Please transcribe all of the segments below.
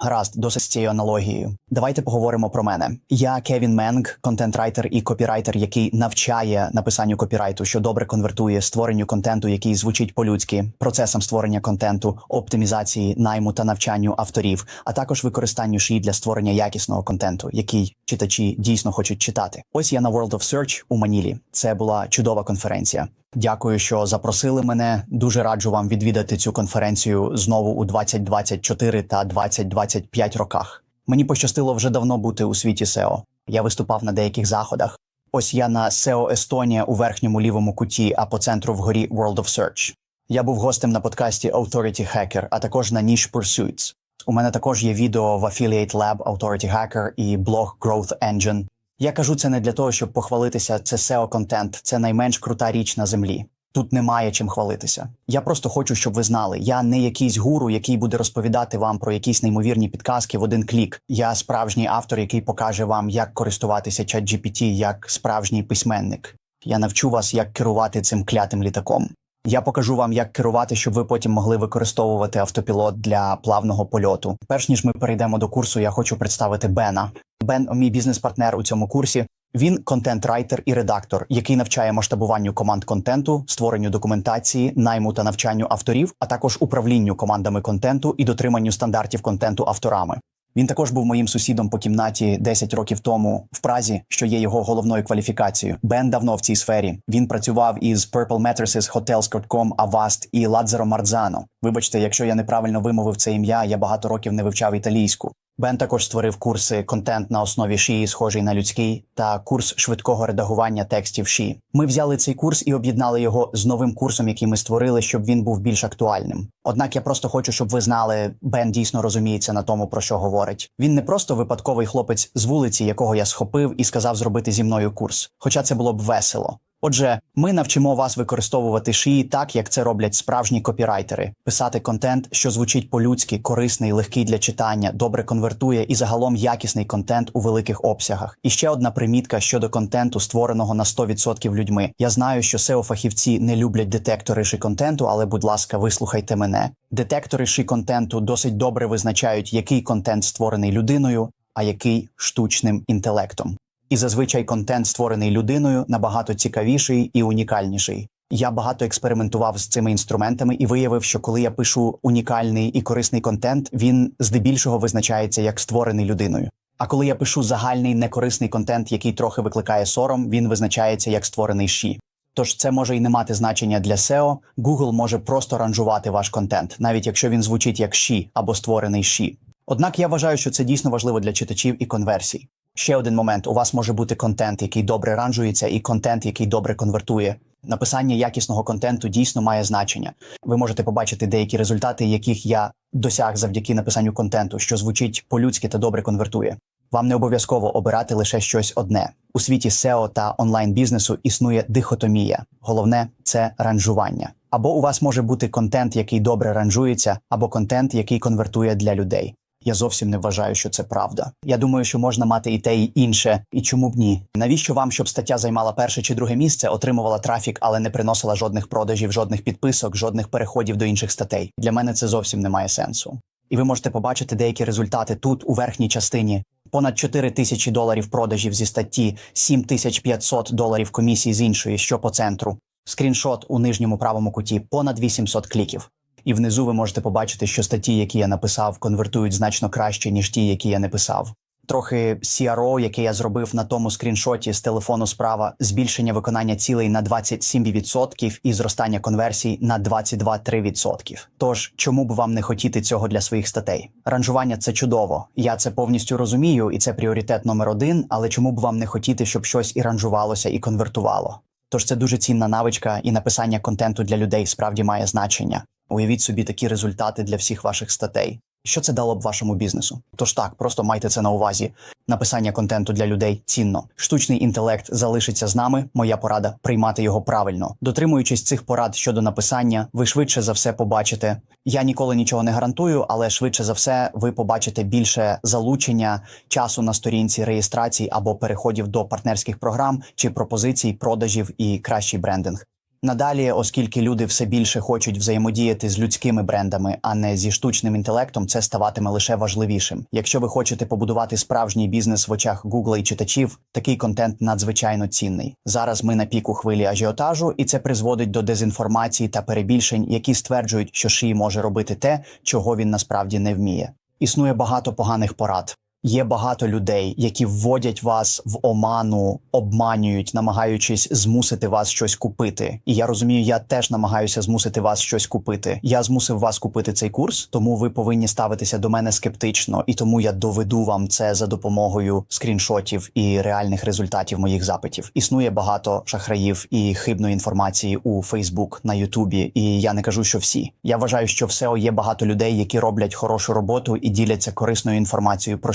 Гаразд, досить з цією аналогією. Давайте поговоримо про мене. Я Кевін Менг, контент-райтер і копірайтер, який навчає написанню копірайту, що добре конвертує створенню контенту, який звучить по-людськи, процесам створення контенту, оптимізації, найму та навчанню авторів, а також використанню шиї для створення якісного контенту, який читачі дійсно хочуть читати. Ось я на World of Search у Манілі. Це була чудова конференція. Дякую, що запросили мене. Дуже раджу вам відвідати цю конференцію знову у 2024 та 2025 роках. Мені пощастило вже давно бути у світі SEO. Я виступав на деяких заходах. Ось я на SEO Естонія у верхньому лівому куті, а по центру вгорі World of Search. Я був гостем на подкасті Authority Hacker, а також на Niche Pursuits. У мене також є відео в Affiliate Lab Authority Hacker і блог Growth Engine. Я кажу це не для того, щоб похвалитися. Це SEO контент, це найменш крута річ на землі. Тут немає чим хвалитися. Я просто хочу, щоб ви знали. Я не якийсь гуру, який буде розповідати вам про якісь неймовірні підказки в один клік. Я справжній автор, який покаже вам, як користуватися ChatGPT як справжній письменник. Я навчу вас, як керувати цим клятим літаком. Я покажу вам, як керувати, щоб ви потім могли використовувати автопілот для плавного польоту. Перш ніж ми перейдемо до курсу, я хочу представити Бена. Бен, мій бізнес-партнер у цьому курсі. Він контент-райтер і редактор, який навчає масштабуванню команд контенту, створенню документації, найму та навчанню авторів, а також управлінню командами контенту і дотриманню стандартів контенту авторами. Він також був моїм сусідом по кімнаті 10 років тому в Празі, що є його головною кваліфікацією. Бен давно в цій сфері. Він працював із Purple Mattresses, Hotels.com, Avast і Ладзеро Марзано. Вибачте, якщо я неправильно вимовив це ім'я, я багато років не вивчав італійську. Бен також створив курси контент на основі шиї, схожий на людський, та курс швидкого редагування текстів ші. Ми взяли цей курс і об'єднали його з новим курсом, який ми створили, щоб він був більш актуальним. Однак я просто хочу, щоб ви знали, Бен дійсно розуміється на тому, про що говорить. Він не просто випадковий хлопець з вулиці, якого я схопив і сказав зробити зі мною курс, хоча це було б весело. Отже, ми навчимо вас використовувати шиї так, як це роблять справжні копірайтери, писати контент, що звучить по-людськи, корисний, легкий для читання, добре конвертує і загалом якісний контент у великих обсягах. І ще одна примітка щодо контенту, створеного на 100% людьми. Я знаю, що seo фахівці не люблять детектори ши контенту, але, будь ласка, вислухайте мене. Детектори ши контенту досить добре визначають, який контент створений людиною, а який штучним інтелектом. І зазвичай контент, створений людиною, набагато цікавіший і унікальніший. Я багато експериментував з цими інструментами і виявив, що коли я пишу унікальний і корисний контент, він здебільшого визначається як створений людиною. А коли я пишу загальний некорисний контент, який трохи викликає сором, він визначається як створений ші. Тож це може і не мати значення для SEO, Google може просто ранжувати ваш контент, навіть якщо він звучить як ші або створений ші. Однак я вважаю, що це дійсно важливо для читачів і конверсій. Ще один момент: у вас може бути контент, який добре ранжується, і контент, який добре конвертує. Написання якісного контенту дійсно має значення. Ви можете побачити деякі результати, яких я досяг завдяки написанню контенту, що звучить по-людськи та добре конвертує. Вам не обов'язково обирати лише щось одне. У світі SEO та онлайн бізнесу існує дихотомія. Головне це ранжування. Або у вас може бути контент, який добре ранжується, або контент, який конвертує для людей. Я зовсім не вважаю, що це правда. Я думаю, що можна мати і те, і інше, і чому б ні? Навіщо вам, щоб стаття займала перше чи друге місце, отримувала трафік, але не приносила жодних продажів, жодних підписок, жодних переходів до інших статей? Для мене це зовсім не має сенсу. І ви можете побачити деякі результати тут, у верхній частині. Понад 4 тисячі доларів продажів зі статті, 7500 доларів комісії з іншої, що по центру. Скріншот у нижньому правому куті, понад 800 кліків. І внизу ви можете побачити, що статті, які я написав, конвертують значно краще, ніж ті, які я не писав. Трохи CRO, яке я зробив на тому скріншоті з телефону справа, збільшення виконання цілей на 27% і зростання конверсій на 22-3%. Тож, чому б вам не хотіти цього для своїх статей? Ранжування це чудово. Я це повністю розумію, і це пріоритет номер один. Але чому б вам не хотіти, щоб щось і ранжувалося, і конвертувало? Тож це дуже цінна навичка, і написання контенту для людей справді має значення. Уявіть собі такі результати для всіх ваших статей. Що це дало б вашому бізнесу? Тож так, просто майте це на увазі. Написання контенту для людей цінно. Штучний інтелект залишиться з нами. Моя порада приймати його правильно. Дотримуючись цих порад щодо написання, ви швидше за все побачите. Я ніколи нічого не гарантую, але швидше за все ви побачите більше залучення часу на сторінці реєстрації або переходів до партнерських програм чи пропозицій, продажів і кращий брендинг. Надалі, оскільки люди все більше хочуть взаємодіяти з людськими брендами, а не зі штучним інтелектом, це ставатиме лише важливішим. Якщо ви хочете побудувати справжній бізнес в очах Google і читачів, такий контент надзвичайно цінний. Зараз ми на піку хвилі ажіотажу, і це призводить до дезінформації та перебільшень, які стверджують, що Ші може робити те, чого він насправді не вміє. Існує багато поганих порад. Є багато людей, які вводять вас в оману, обманюють, намагаючись змусити вас щось купити. І я розумію, я теж намагаюся змусити вас щось купити. Я змусив вас купити цей курс, тому ви повинні ставитися до мене скептично, і тому я доведу вам це за допомогою скріншотів і реальних результатів моїх запитів. Існує багато шахраїв і хибної інформації у Фейсбук на Ютубі, і я не кажу, що всі. Я вважаю, що в SEO є багато людей, які роблять хорошу роботу і діляться корисною інформацією про.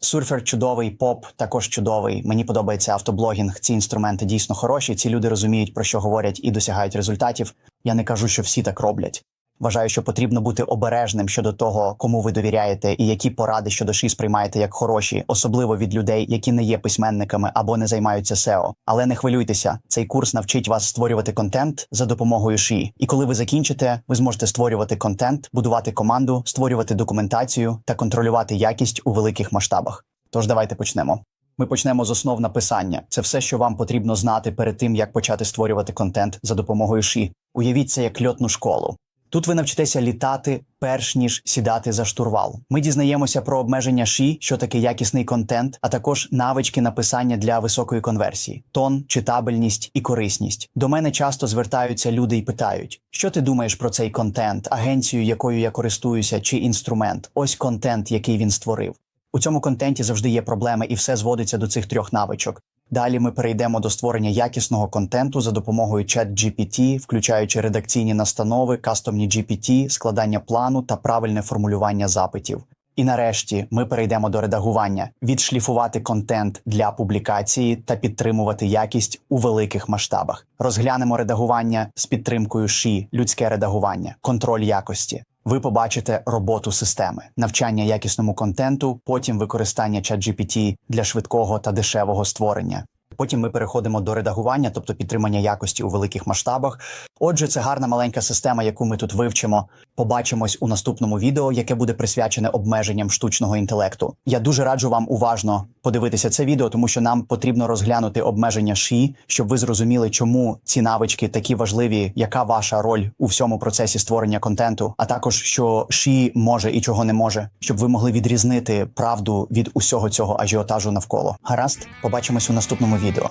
Сурфер чудовий, поп також чудовий. Мені подобається автоблогінг. Ці інструменти дійсно хороші. Ці люди розуміють про що говорять і досягають результатів. Я не кажу, що всі так роблять. Вважаю, що потрібно бути обережним щодо того, кому ви довіряєте, і які поради щодо ші сприймаєте як хороші, особливо від людей, які не є письменниками або не займаються SEO. Але не хвилюйтеся, цей курс навчить вас створювати контент за допомогою ші. І коли ви закінчите, ви зможете створювати контент, будувати команду, створювати документацію та контролювати якість у великих масштабах. Тож давайте почнемо. Ми почнемо з основ написання. Це все, що вам потрібно знати перед тим, як почати створювати контент за допомогою ші. Уявіть це як льотну школу. Тут ви навчитеся літати перш ніж сідати за штурвал. Ми дізнаємося про обмеження ші, що таке якісний контент, а також навички написання для високої конверсії, тон, читабельність і корисність. До мене часто звертаються люди і питають: що ти думаєш про цей контент, агенцію, якою я користуюся, чи інструмент? Ось контент, який він створив. У цьому контенті завжди є проблеми, і все зводиться до цих трьох навичок. Далі ми перейдемо до створення якісного контенту за допомогою ChatGPT, включаючи редакційні настанови, кастомні GPT, складання плану та правильне формулювання запитів. І нарешті ми перейдемо до редагування, відшліфувати контент для публікації та підтримувати якість у великих масштабах. Розглянемо редагування з підтримкою ШІ, людське редагування, контроль якості. Ви побачите роботу системи, навчання якісному контенту, потім використання ChatGPT для швидкого та дешевого створення. Потім ми переходимо до редагування, тобто підтримання якості у великих масштабах. Отже, це гарна маленька система, яку ми тут вивчимо. Побачимось у наступному відео, яке буде присвячене обмеженням штучного інтелекту. Я дуже раджу вам уважно подивитися це відео, тому що нам потрібно розглянути обмеження ШІ, щоб ви зрозуміли, чому ці навички такі важливі, яка ваша роль у всьому процесі створення контенту, а також що ШІ може і чого не може, щоб ви могли відрізнити правду від усього цього ажіотажу навколо. Гаразд, побачимось у наступному відео.